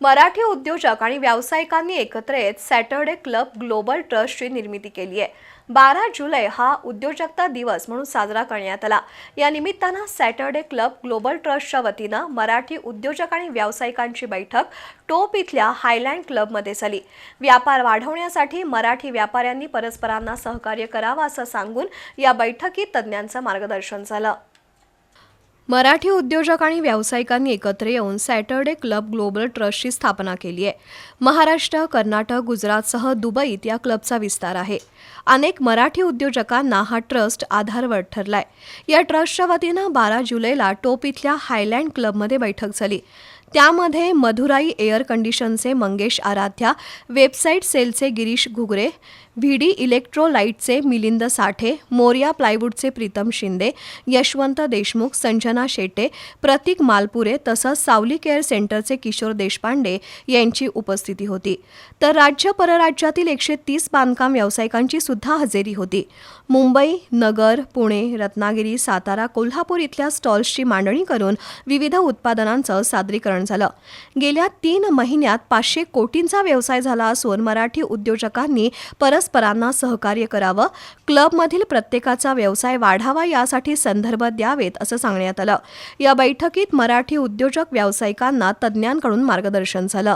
मराठी उद्योजक आणि व्यावसायिकांनी एकत्र येत सॅटर्डे क्लब ग्लोबल ट्रस्टची निर्मिती केली आहे. बारा जुलै हा उद्योजकता दिवस म्हणून साजरा करण्यात आला. या निमित्तानं सॅटर्डे क्लब ग्लोबल ट्रस्टच्या वतीनं मराठी उद्योजक आणि व्यावसायिकांची बैठक टोप इथल्या हायलँड क्लबमध्ये झाली. व्यापार वाढवण्यासाठी मराठी व्यापाऱ्यांनी परस्परांना सहकार्य करावं असं सांगून या बैठकीत तज्ज्ञांचं मार्गदर्शन झालं. मराठी उद्योजक आणि व्यावसायिकांनी एकत्र येऊन सॅटर्डे क्लब ग्लोबल ट्रस्टची स्थापना केली आहे. महाराष्ट्र कर्नाटक गुजरातसह दुबईत या क्लबचा विस्तार आहे. अनेक मराठी उद्योजकांना हा ट्रस्ट आधारवड ठरलाय. या ट्रस्टच्या वतीनं बारा जुलैला टोप इथल्या हायलँड क्लबमध्ये बैठक झाली. त्यामध्ये मधुराई एअर कंडिशनचे मंगेश आराध्या वेबसाईट सेलचे गिरीश घुगरे व्हीडी इलेक्ट्रोलाइटचे मिलिंद साठे मोर्या प्लायवूडचे प्रीतम शिंदे यशवंत देशमुख संजना शेटे प्रतीक मालपुरे तसंच सावली केअर सेंटरचे किशोर देशपांडे यांची उपस्थिती होती. तर राज्य परराज्यातील एकशे तीस बांधकाम व्यावसायिकांची सुद्धा हजेरी होती. मुंबई नगर पुणे रत्नागिरी सातारा कोल्हापूर इथल्या स्टॉल्सची मांडणी करून विविध उत्पादनांचं सादरीकरण झालं. गेल्या तीन महिन्यात पाचशे कोटींचा व्यवसाय झाला असून मराठी उद्योजकांनी परस्परांना सहकार्य करावं क्लबमधील प्रत्येकाचा व्यवसाय वाढावा यासाठी संदर्भ द्यावेत असं सांगण्यात आलं. या बैठकीत मराठी उद्योजक व्यावसायिकांना तज्ज्ञांकडून मार्गदर्शन झालं.